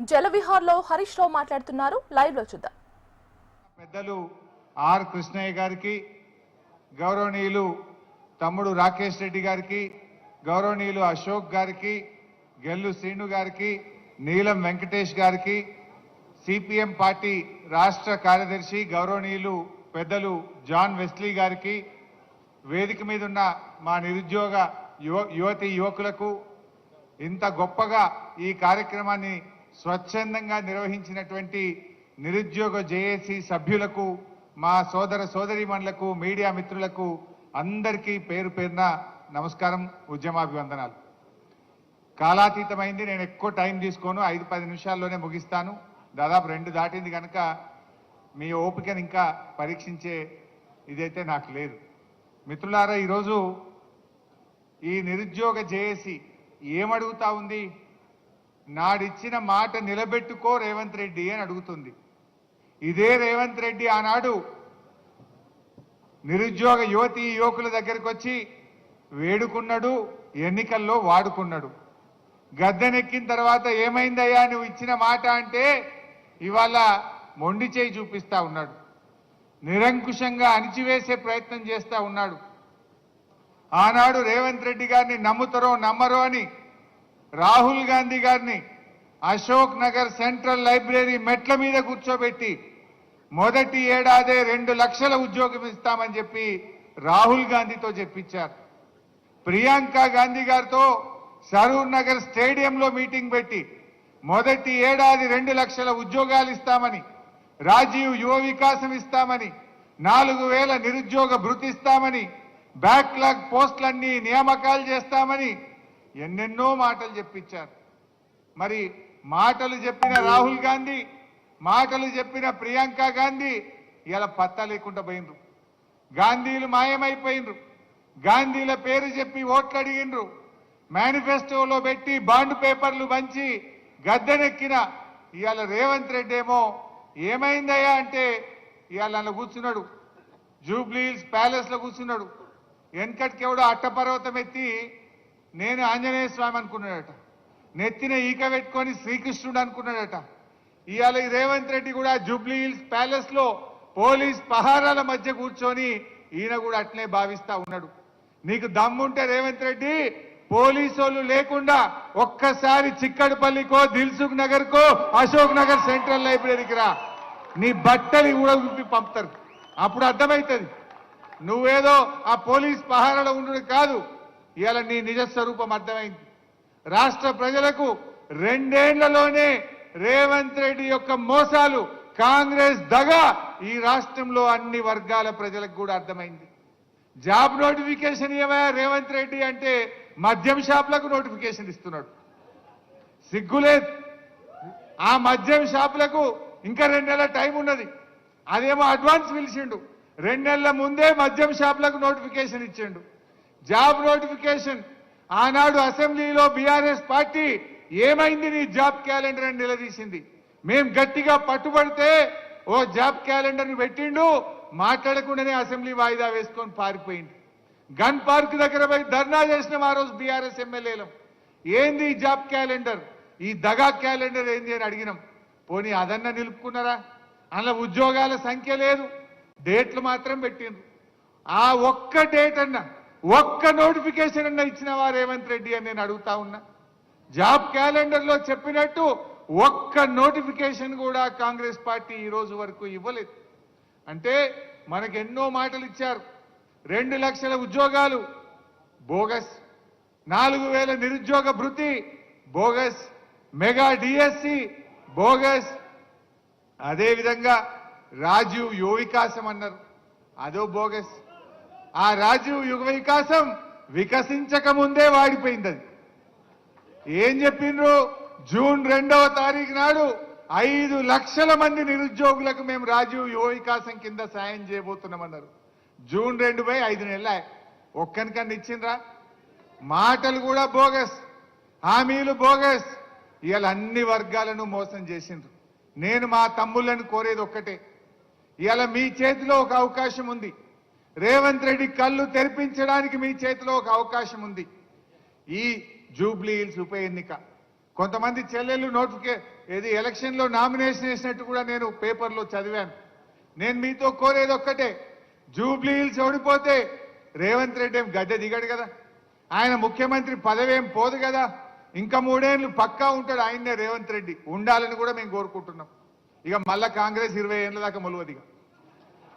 జలవిహార్లో హరీష్ రావు మాట్లాడుతున్నారు. లైవ్లో చూద్దాం. పెద్దలు ఆర్ కృష్ణయ్య గారికి గౌరవనీయులు తమ్ముడు రాకేష్ రెడ్డి గారికి గౌరవనీయులు అశోక్ గారికి గెల్లు శ్రీను గారికి నీలం వెంకటేష్ గారికి సిపిఎం పార్టీ రాష్ట్ర కార్యదర్శి గౌరవనీయులు పెద్దలు జాన్ వెస్లీ గారికి వేదిక మీద ఉన్న మా నిరుద్యోగ యువ యువతి యువకులకు ఇంత గొప్పగా ఈ కార్యక్రమాన్ని స్వచ్ఛందంగా నిర్వహించినటువంటి నిరుద్యోగ జేఏసీ సభ్యులకు మా సోదర సోదరీమణులకు మీడియా మిత్రులకు అందరికీ పేరు పేరున నమస్కారం ఉద్యమాభివందనాలు. కాలాతీతమైంది నేను ఎక్కువ టైం తీసుకోను ఐదు పది నిమిషాల్లోనే ముగిస్తాను. దాదాపు రెండు దాటింది కనుక మీ ఓపికను ఇంకా పరీక్షించే ఇదైతే నాకు లేదు. మిత్రులారా ఈరోజు ఈ నిరుద్యోగ జేఏసీ ఏమడుగుతా ఉంది? నాడిచ్చిన మాట నిలబెట్టుకో రేవంత్ రెడ్డి అని అడుగుతుంది. ఇదే రేవంత్ రెడ్డి ఆనాడు నిరుద్యోగ యువతి యువకుల దగ్గరికి వచ్చి వేడుకున్నాడు ఎన్నికల్లో వాడుకున్నాడు. గద్దెనెక్కిన తర్వాత ఏమైందయ్యా నువ్వు ఇచ్చిన మాట అంటే ఇవాళ మొండి చేయి చూపిస్తా ఉన్నాడు. నిరంకుశంగా అణిచివేసే ప్రయత్నం చేస్తా ఉన్నాడు. ఆనాడు రేవంత్ రెడ్డి గారిని నమ్ముతారో నమ్మరో అని రాహుల్ గాంధీ గారిని అశోక్ నగర్ సెంట్రల్ లైబ్రరీ మెట్ల మీద కూర్చోబెట్టి మొదటి ఏడాదే రెండు లక్షల ఉద్యోగం ఇస్తామని చెప్పి రాహుల్ గాంధీతో చెప్పించారు. ప్రియాంక గాంధీ గారితో సరూర్ నగర్ స్టేడియంలో మీటింగ్ పెట్టి మొదటి ఏడాది రెండు లక్షల ఉద్యోగాలు ఇస్తామని రాజీవ్ యువ వికాసం ఇస్తామని నాలుగు వేల నిరుద్యోగ భృతిస్తామని బ్యాక్లాగ్ పోస్టులన్నీ నియామకాలు చేస్తామని ఎన్నెన్నో మాటలు చెప్పించారు మరి మాటలు చెప్పిన రాహుల్ గాంధీ మాటలు చెప్పిన ప్రియాంక గాంధీ ఇలా పత్తా లేకుండా పోయినరు గాంధీలు మాయమైపోయినరు గాంధీల పేరు చెప్పి ఓట్లు అడిగిండ్రు మేనిఫెస్టోలో పెట్టి బాండ్ పేపర్లు పంచి గద్దెనెక్కిన ఇవాళ రేవంత్ రెడ్డి ఏమో ఏమైందయ్యా అంటే ఇవాళ నన్ను కూర్చున్నాడు. జూబ్లీహిల్స్ ప్యాలెస్లో కూర్చున్నాడు. వెనకటికెవడో అట్టపర్వతం ఎత్తి నేను ఆంజనేయ స్వామి అనుకున్నాడట. నెత్తిన ఈక పెట్టుకొని శ్రీకృష్ణుడు అనుకున్నాడట. ఇవాళ రేవంత్ రెడ్డి కూడా జూబ్లీ హిల్స్ ప్యాలెస్లో పోలీస్ పహారాల మధ్య కూర్చొని ఈయన కూడా అట్లే భావిస్తా ఉన్నాడు. నీకు దమ్ముంటే రేవంత్ రెడ్డి పోలీసు లేకుండా ఒక్కసారి చిక్కడపల్లికో దిల్సుఖ్ నగర్ కో అశోక్ నగర్ సెంట్రల్ లైబ్రరీకి రా. నీ బట్టలు కూడా విప్పి పంపుతారు. అప్పుడు అర్థమవుతుంది నువ్వేదో ఆ పోలీస్ పహారాలో ఉండు కాదు. ఇవాళ నీ నిజ స్వరూపం అర్థమైంది. రాష్ట్ర ప్రజలకు రెండేళ్ళలోనే రేవంత్ రెడ్డి యొక్క మోసాలు కాంగ్రెస్ దగ ఈ రాష్ట్రంలో అన్ని వర్గాల ప్రజలకు కూడా అర్థమైంది. జాబ్ నోటిఫికేషన్ ఏమయ్యా రేవంత్ రెడ్డి అంటే మద్యం షాపులకు నోటిఫికేషన్ ఇస్తున్నాడు. సిగ్గులేదు ఆ మద్యం షాపులకు ఇంకా రెండు నెలల టైం ఉన్నది. అదేమో అడ్వాన్స్ పిలిచిండు. రెండు నెలల ముందే మద్యం షాపులకు నోటిఫికేషన్ ఇచ్చిండు. Job notification. ఆనాడు అసెంబ్లీలో బీఆర్ఎస్ పార్టీ ఏమైంది నీ జాబ్ క్యాలెండర్ అని నిలదీసింది. మేం గట్టిగా పట్టుబడితే ఓ జాబ్ క్యాలెండర్ని పెట్టిండు మాట్లాడకుండానే అసెంబ్లీ వాయిదా వేసుకొని పారిపోయింది గన్ పార్క్ దగ్గర పోయి ధర్నా చేసిన ఆ రోజు బీఆర్ఎస్ ఎమ్మెల్యేలం. ఏంది ఈ జాబ్ క్యాలెండర్? ఈ దగా క్యాలెండర్ ఏంది అని అడిగినాం. పోనీ అదన్నా నిలుపుకున్నారా? అందులో ఉద్యోగాల సంఖ్య లేదు. డేట్లు మాత్రం పెట్టిండ్రు. ఆ ఒక్క డేట్ అన్నా ఒక్క నోటిఫికేషన్ అన్నా ఇచ్చినవా రేవంత్ రెడ్డి అని నేను అడుగుతా ఉన్నా. జాబ్ క్యాలెండర్లో చెప్పినట్టు ఒక్క నోటిఫికేషన్ కూడా కాంగ్రెస్ పార్టీ ఈ రోజు వరకు ఇవ్వలేదు. అంటే మనకు ఎన్నో మాటలు ఇచ్చారు. రెండు లక్షల ఉద్యోగాలు బోగస్. నాలుగు వేల నిరుద్యోగ భృతి బోగస్. Mega DSC bogus. అదేవిధంగా రాజీవ్ యువ వికాసం అన్నారు. అదో బోగస్. ఆ రాజీవ్ యుగ వికాసం వికసించక ముందే వాడిపోయింది అది ఏం చెప్పిండ్రు? జూన్ రెండవ తారీఖు నాడు ఐదు లక్షల మంది నిరుద్యోగులకు మేము రాజీవ్ యువ వికాసం కింద సాయం చేయబోతున్నామన్నారు. జూన్ రెండు పై ఐదు నెలల. ఒక్కనికన్నా ఇచ్చిండ్రా? మాటలు కూడా బోగస్. హామీలు బోగస్. ఇవాళ అన్ని వర్గాలను మోసం చేసిండ్రు. నేను మా తమ్ముళ్ళని కోరేది ఒక్కటే. ఇవాళ మీ చేతిలో ఒక అవకాశం ఉంది. రేవంత్ రెడ్డి కళ్ళు తెరిపించడానికి మీ చేతిలో ఒక అవకాశం ఉంది. ఈ జూబ్లీ హిల్స్ ఉప ఎన్నిక. కొంతమంది చెల్లెళ్ళు నోటిఫికే ఏది ఎలక్షన్లో నామినేషన్ వేసినట్టు కూడా నేను పేపర్లో చదివాను. నేను మీతో కోరేది ఒక్కటే జూబ్లీ హిల్స్ ఓడిపోతే రేవంత్ రెడ్డి ఏం గద్దె దిగడు కదా? ఆయన ముఖ్యమంత్రి పదవి ఏం పోదు కదా? ఇంకా మూడేళ్ళు పక్కా ఉంటాడు ఆయన్నే రేవంత్ రెడ్డి. ఉండాలని కూడా మేము కోరుకుంటున్నాం. ఇక మళ్ళా కాంగ్రెస్ ఇరవై ఏళ్ళ దాకా మొలవదిగా.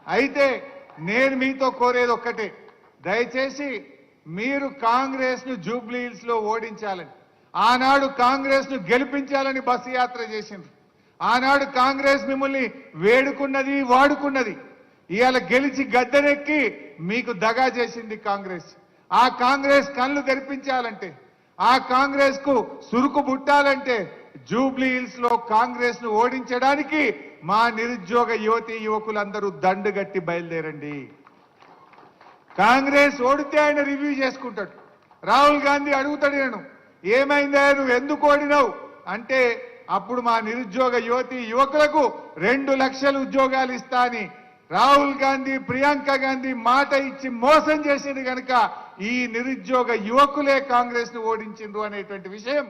అయితే నేను మీతో కోరేది ఒక్కటే. దయచేసి మీరు కాంగ్రెస్ను జూబ్లీ లో ఓడించాలని ఆనాడు కాంగ్రెస్ను గెలిపించాలని బస్సు యాత్ర చేసింది ఆనాడు కాంగ్రెస్ మిమ్మల్ని వేడుకున్నది వాడుకున్నది. ఇవాళ గెలిచి గద్దెనెక్కి మీకు దగా చేసింది కాంగ్రెస్. ఆ కాంగ్రెస్ కళ్ళు తెరిపించాలంటే ఆ కాంగ్రెస్కు సురుకు బుట్టాలంటే జూబ్లీ హిల్స్లో కాంగ్రెస్ను ఓడించడానికి మా నిరుద్యోగ యువతి యువకులందరూ దండుగట్టి బయలుదేరండి. కాంగ్రెస్ ఓడితే ఆయన రివ్యూ చేసుకుంటాడు. రాహుల్ గాంధీ అడుగుతాడు నేను ఏమైందా నువ్వు ఎందుకు ఓడినావు? అంటే అప్పుడు మా నిరుద్యోగ యువతి యువకులకు రెండు లక్షల ఉద్యోగాలు ఇస్తా అని రాహుల్ గాంధీ ప్రియాంక గాంధీ మాట ఇచ్చి మోసం చేసింది కనుక ఈ నిరుద్యోగ యువకులే కాంగ్రెస్ను ఓడించిండ్రు అనేటువంటి విషయం